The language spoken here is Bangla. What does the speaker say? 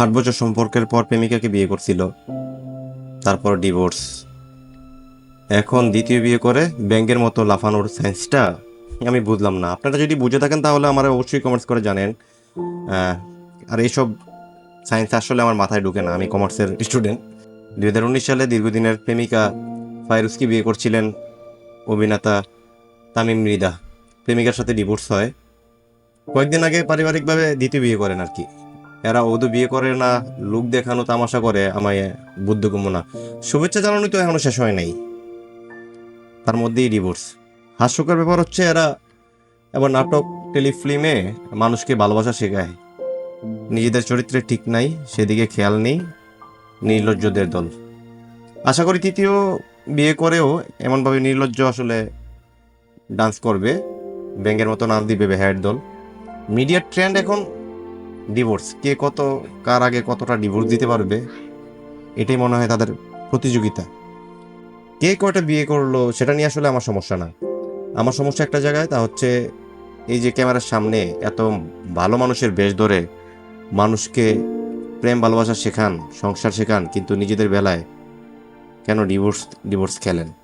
আট বছর সম্পর্কের পর প্রেমিকাকে বিয়ে করছিল। তারপর ডিভোর্স। এখন দ্বিতীয় বিয়ে করে ব্যাংকের মতো লাফানোর সায়েন্সটা আমি বুঝলাম না। আপনারা যদি বুঝে থাকেন তাহলে আমার অবশ্যই কমার্স করে জানেন। আর এইসব সায়েন্স আসলে আমার মাথায় ঢুকে না। আমি কমার্সের স্টুডেন্ট দুই হাজার উনিশ সালে দীর্ঘদিনের প্রেমিকা ফাইরুজকে বিয়ে করছিলেন অভিনেতা তামিম মৃদা প্রেমিকার সাথে ডিভোর্স হয়। কয়েকদিন আগে পারিবারিকভাবে দ্বিতীয় বিয়ে করেন আর কি। এরা ওদু বিয়ে করে না, লোক দেখানো তামাশা করে আমায় বুদ্ধগম্য না শুভেচ্ছা জানানোই তো এখনও শেষ হয় নাই। তার মধ্যেই ডিভোর্স হাস্যকর ব্যাপার হচ্ছে এরা এবার নাটক, টেলিফিল্মে মানুষকে ভালোবাসা শেখায়। নিজেদের চরিত্রে ঠিক নাই, সেদিকে খেয়াল নেই, নির্লজ্জদের দল। আশা করি তৃতীয় বিয়ে করেও এমনভাবে নির্লজ্জ আসলে ডান্স করবে। ব্যাঙ্গের মতো নাচ দিবে বেহায়ের দল। মিডিয়ার ট্রেন্ড এখন ডিভোর্স কে কত, কার আগে কতটা ডিভোর্স দিতে পারবে, এটাই মনে হয় তাদের প্রতিযোগিতা। কে কয়টা বিয়ে করল, সেটা নিয়ে আসলে আমার সমস্যা না। আমার সমস্যা একটা জায়গায়, তা হচ্ছে এই যে ক্যামেরার সামনে এত ভালো মানুষের বেশ ধরে মানুষকে প্রেম, ভালোবাসা শেখান, সংসার শেখান, কিন্তু নিজেদের বেলায় কেন ডিভোর্স ডিভোর্স খেলেন?